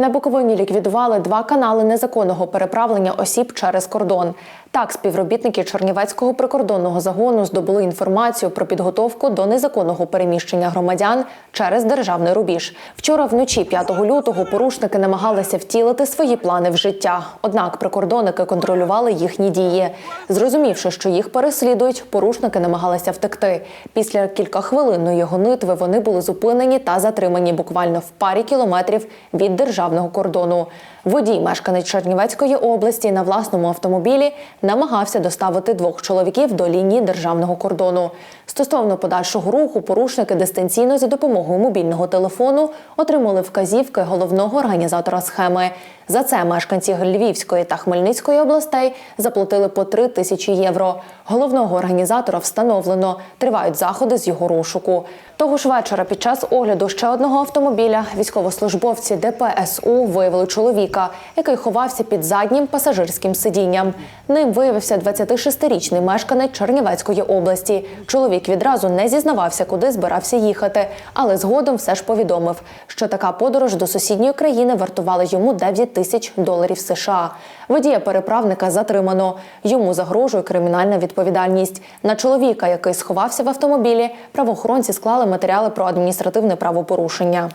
На Буковині ліквідували два канали незаконного переправлення осіб через кордон. Так, співробітники Чернівецького прикордонного загону здобули інформацію про підготовку до незаконного переміщення громадян через державний рубіж. Вчора вночі, 5 лютого, порушники намагалися втілити свої плани в життя. Однак прикордонники контролювали їхні дії. Зрозумівши, що їх переслідують, порушники намагалися втекти. Після кількахвилинної гонитви вони були зупинені та затримані буквально в парі кілометрів від державного кордону. Водій, мешканець Чернівецької області, на власному автомобілі намагався доставити двох чоловіків до лінії державного кордону. Стосовно подальшого руху, порушники дистанційно за допомогою мобільного телефону отримали вказівки головного організатора схеми. За це мешканці Львівської та Хмельницької областей заплатили по 3 тисячі євро. Головного організатора встановлено. Тривають заходи з його розшуку. Того ж вечора під час огляду ще одного автомобіля військовослужбовці ДПСУ виявили чоловіка, який ховався під заднім пасажирським сидінням. Ним виявився 26-річний мешканець Чернівецької області. Чоловік відразу не зізнавався, куди збирався їхати, але згодом все ж повідомив, що така подорож до сусідньої країни вартувала йому 9 тисяч доларів США. Водія переправника затримано. Йому загрожує кримінальна відповідальність. На чоловіка, який сховався в автомобілі, правоохоронці склали матеріали про адміністративне правопорушення.